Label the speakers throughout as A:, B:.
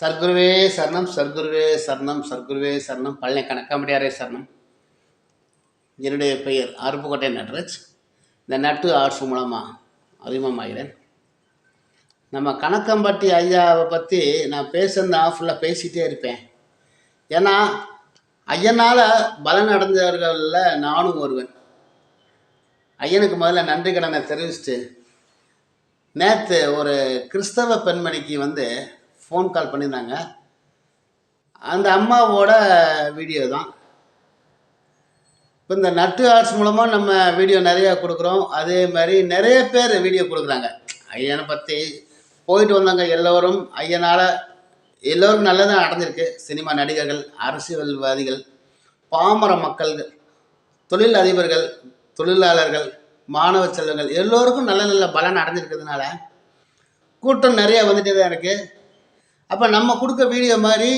A: சர்க்குருவே சரணம் சர்க்குருவே சரணம் சர்க்குருவே சரணம். பழனி கணக்காமடியாரே சரணம். என்னுடைய பெயர் அருப்புக்கோட்டை நட்ராஜ். இந்த நட்டு ஆர்ட்ஸ் மூலமாக அறிமுகமாகிறேன். நம்ம கணக்கம்பட்டி ஐயாவை பற்றி நான் பேசுகிறதா ஃபுல்லாக பேசிகிட்டே இருப்பேன். ஏன்னா ஐயனால் பலன் அடைஞ்சவர்களில் நானும் ஒருவன். ஐயனுக்கு முதல்ல நன்றி கடனை தெரிவிச்சுட்டு நேற்று ஒரு கிறிஸ்தவ பெண்மணிக்கு வந்து ஃபோன் கால் பண்ணியிருந்தாங்க. அந்த அம்மாவோட வீடியோ தான். இப்போ இந்த நட்டு ஆர்ட்ஸ் மூலமாக நம்ம வீடியோ நிறையா கொடுக்குறோம். அதே மாதிரி நிறைய பேர் வீடியோ கொடுக்குறாங்க. ஐயனை பற்றி போயிட்டு வந்தாங்க எல்லோரும். ஐயனால் எல்லோருக்கும் நல்லதாக அடைஞ்சிருக்கு சினிமா நடிகர்கள் அரசியல்வாதிகள் பாமர மக்கள் தொழில் அதிபர்கள் தொழிலாளர்கள் மாணவ செல்வங்கள் எல்லோருக்கும் நல்ல நல்ல பலன் அடைஞ்சிருக்கிறதுனால கூட்டம் நிறைய வந்துட்டு தான் இருக்குது அப்போ நம்ம கொடுக்க வீடியோ மாதிரி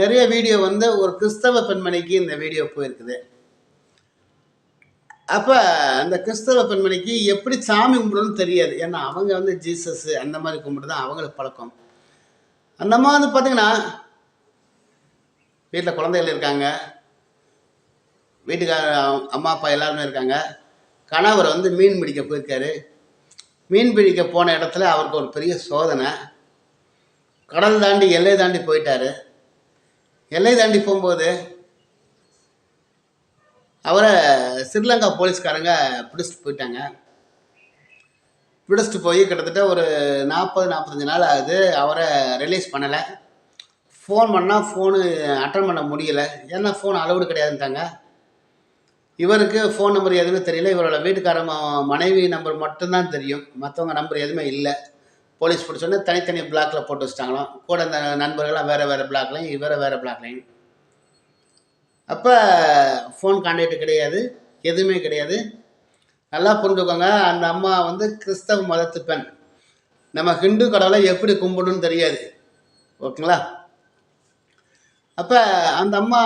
A: நிறைய வீடியோ வந்து ஒரு கிறிஸ்தவ பெண்மணிக்கு இந்த வீடியோ போயிருக்குது. அப்போ அந்த கிறிஸ்தவ பெண்மணிக்கு எப்படி சாமி கும்பிடணும்னு தெரியாது. ஏன்னா அவங்க வந்து ஜீசஸ் அந்த மாதிரி கும்பிட்டு தான் அவங்களுக்கு பழக்கம். அந்த அம்மா வந்து பார்த்தீங்கன்னா வீட்டில் குழந்தைகள் இருக்காங்க. வீட்டுக்கார அம்மா அப்பா எல்லாருமே இருக்காங்க. கணவர் வந்து மீன் பிடிக்க போயிருக்காரு. மீன் பிடிக்க போன இடத்துல அவருக்கு ஒரு பெரிய சோதனை. கடல் தாண்டி எல்லை தாண்டி போயிட்டாரு. எல்லை தாண்டி போகும்போது அவரை ஸ்ரீலங்கா போலீஸ்காரங்க பிடிச்சிட்டு போயிட்டாங்க. பிடிச்சிட்டு போய் கிட்டத்தட்ட ஒரு நாற்பது நாற்பத்தஞ்சு நாள் ஆகுது. அவரை ரிலீஸ் பண்ணலை. ஃபோன் பண்ணால் ஃபோனு அட்டன் பண்ண முடியல. ஏன்னா ஃபோன் அளவுடு கிடையாதுன்ட்டாங்க. இவருக்கு ஃபோன் நம்பர் எதுவுமே தெரியல. இவரோட வீட்டுக்கார மனைவி நம்பர் மட்டும்தான் தெரியும். மற்றவங்க நம்பர் எதுவுமே இல்லை. போலீஸ் பிடிச்சோன்னே தனித்தனி பிளாக்ல போட்டு வச்சிட்டாங்களாம். கூட இந்த நண்பர்கள்லாம் வேறு வேறு பிளாக்லையும் இவரை வேறு பிளாக்லையும் அப்போ ஃபோன் கான்டாக்ட் கிடையாது எதுவுமே கிடையாது. நல்லா புரிஞ்சுக்கோங்க அந்த அம்மா வந்து கிறிஸ்தவ மதத்து பெண். நம்ம ஹிந்து கடவுளை எப்படி கும்பிடணும்னு தெரியாது. ஓகேங்களா? அப்போ அந்த அம்மா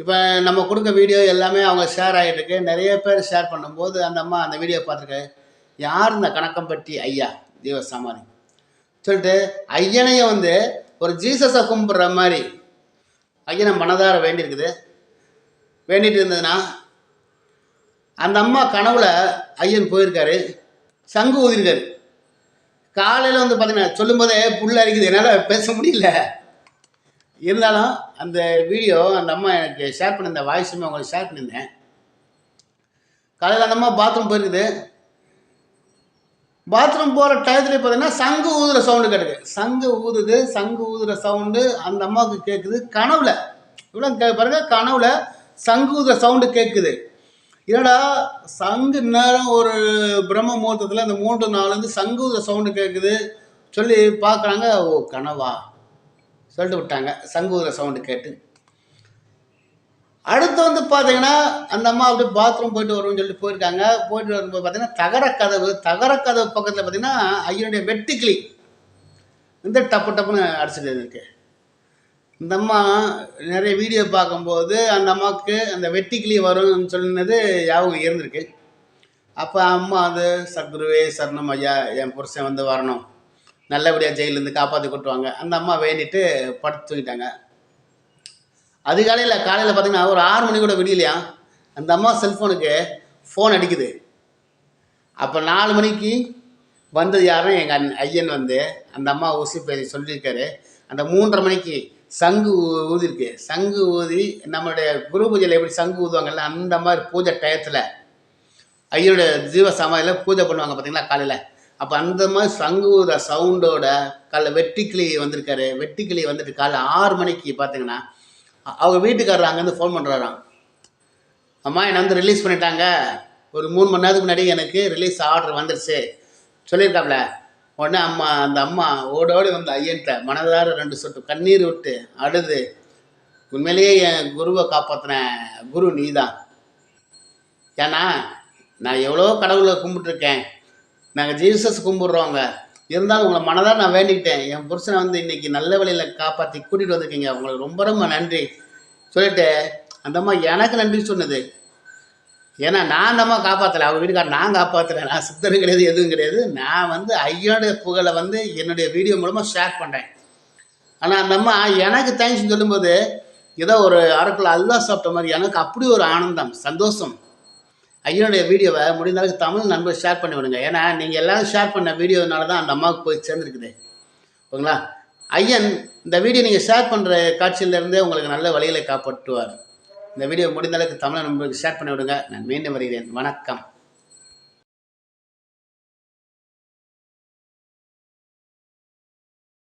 A: இப்போ நம்ம கொடுக்க வீடியோ எல்லாமே அவங்க ஷேர் ஆகிட்டு இருக்கு. நிறைய பேர் ஷேர் பண்ணும்போது அந்த அம்மா அந்த வீடியோ பார்த்துருக்கு யார் இந்த கணக்கம்பட்டி ஐயா? தெய்வ சமாதி சொல்லிட்டு ஐயனையை வந்து ஒரு ஜீசஸை கும்பிட்ற மாதிரி ஐயனை மனதார வேண்டியிருக்குது. வேண்டிட்டு இருந்ததுன்னா அந்த அம்மா கனவுல ஐயன் போயிருக்காரு. சங்கு ஊதிருக்காரு. காலையில் வந்து பார்த்தீங்கன்னா சொல்லும்போதே புல் அரிக்குது. என்னால் பேச முடியல. இருந்தாலும் அந்த வீடியோ அந்த அம்மா எனக்கு ஷேர் பண்ணியிருந்தேன் வாய்ஸுமே உங்களுக்கு ஷேர் பண்ணியிருந்தேன். காலையில் அந்த அம்மா பாத்ரூம் போயிருக்குது. பாத்ரூம் போகிற டயத்துல பார்த்தீங்கன்னா சங்கு ஊதுற சவுண்டு கேட்டுக்கு. சங்கு ஊதுது சங்கு ஊதுற சவுண்டு அந்த அம்மாவுக்கு கேட்குது கனவுல இவ்வளோ கே பாருங்க கனவுல சங்கு ஊதுற சவுண்டு கேட்குது என்னடா சங்கு நேரம் ஒரு பிரம்ம முகூர்த்தத்தில் அந்த மூன்று நாள்லேருந்து சங்கு ஊதுற சவுண்டு கேட்குது சொல்லி பார்க்குறாங்க ஓ கனவா? சொல்லிட்டு விட்டாங்க சங்கு ஊதுற சவுண்டு கேட்டு. அடுத்து வந்து பார்த்தீங்கன்னா அந்த அம்மா அப்படியே பாத்ரூம் போயிட்டு வருவோம்னு சொல்லிட்டு போயிருக்காங்க. போயிட்டு வரும்போது பார்த்தீங்கன்னா தகர கதவு தகர கதவு பக்கத்தில் பார்த்தீங்கன்னா ஐயனுடைய வெட்டுக்கிளி. இந்த டப்பு டப்புன்னு அடிச்சுட்டு இருக்கு. இந்த அம்மா நிறைய வீடியோ பார்க்கும்போது அந்த அம்மாவுக்கு அந்த வெட்டிக்கிளி வரும்னு சொன்னது ஞாபகம் இருந்திருக்கு. அப்போ அம்மா வந்து சத்குருவே சரணம் ஐயா என் புருஷன் வந்து வரணும். நல்லபடியாக ஜெயிலேருந்து காப்பாற்றி கொட்டுவாங்க. அந்த அம்மா வேண்டிட்டு படுத்து தூங்கிட்டாங்க. அதிகாலையில் காலையில் பார்த்தீங்கன்னா ஒரு ஆறு மணி கூட விடியலையா? அந்த அம்மா செல்ஃபோனுக்கு ஃபோன் அடிக்குது. அப்போ நாலு மணிக்கு வந்தது யாரும் எங்கள் அண் ஐயன் வந்து. அந்த அம்மா ஊசி பேசி சொல்லியிருக்காரு. அந்த மூன்றரை மணிக்கு சங்கு ஊ- ஊதிருக்கு சங்கு ஊதி நம்மளுடைய குரு பூஜையில் எப்படி சங்கு ஊதுவாங்கல்ல அந்த மாதிரி பூஜை டயத்தில் ஐயனுடைய ஜீவ சமாதியில் பூஜை பண்ணுவாங்க பார்த்தீங்களா காலையில். அப்போ அந்த மாதிரி சங்கு ஊத சவுண்டோட காலைல வெட்டிக்கிளி வந்திருக்காரு. வெட்டிக்கிளி வந்துட்டு காலைல ஆறு மணிக்கு பார்த்தீங்கன்னா அவங்க வீட்டுக்காரர் அங்கேருந்து ஃபோன் பண்ணுறாராம் அம்மா என்னை வந்து ரிலீஸ் பண்ணிட்டாங்க. ஒரு மூணு மணி நேரத்துக்கு முன்னாடி எனக்கு ரிலீஸ் ஆர்டர் வந்துருச்சு. சொல்லியிருக்காப்ல? உடனே அம்மா அந்த அம்மா ஓடோடி வந்து ஐயன்ட்ட மனதார ரெண்டு சொட்டு கண்ணீர் விட்டு அழுது உண்மையிலேயே என் குருவை காப்பாற்றின குரு நீதான். ஏன்னா நான் எவ்வளோ கடவுளை கும்பிட்டுருக்கேன். நாங்கள் ஜீசஸ் கும்பிட்றோங்க இருந்தாலும் உங்களை மனதாக நான் வேண்டிக்கிட்டேன். என் புருஷனை வந்து இன்னைக்கு நல்ல வழியில் காப்பாற்றி கூட்டிகிட்டு வந்திருக்கீங்க. உங்களுக்கு ரொம்ப ரொம்ப நன்றி. சொல்லிட்டு அந்த அம்மா எனக்கு நன்றி சொன்னது. ஏன்னா நான் அந்த அம்மா காப்பாற்றலை அவங்க வீட்டுக்கார நான் காப்பாற்றுறேன் நான் சித்தரும் கிடையாது எதுவும் கிடையாது. நான் வந்து ஐயோடைய புகழை வந்து என்னுடைய வீடியோ மூலமாக ஷேர் பண்ணுறேன் ஆனால் அந்த அம்மா எனக்கு தேங்க்ஸ் சொல்லும்போது ஏதோ ஒரு அரக்குள்ள அல்லா சாப்பிட்ட மாதிரி எனக்கு அப்படி ஒரு ஆனந்தம் சந்தோஷம். ஐயனுடைய வீடியோவை முடிந்த அளவுக்கு தமிழ் நண்பர் ஷேர் பண்ணி விடுங்க. ஏன்னா நீங்கள் எல்லாரும் ஷேர் பண்ண வீடியோனால தான் அந்த அம்மாவுக்கு போய் சேர்ந்துருக்குது. ஓகேங்களா? ஐயன் இந்த வீடியோ நீங்கள் ஷேர் பண்ணுற காட்சியிலேருந்தே உங்களுக்கு நல்ல வழிகளை காப்பாற்றுவார். இந்த வீடியோ முடிந்த அளவுக்கு தமிழ் நண்பருக்கு ஷேர் பண்ணி விடுங்க. நான் மீண்டும் வருகிறேன். வணக்கம்.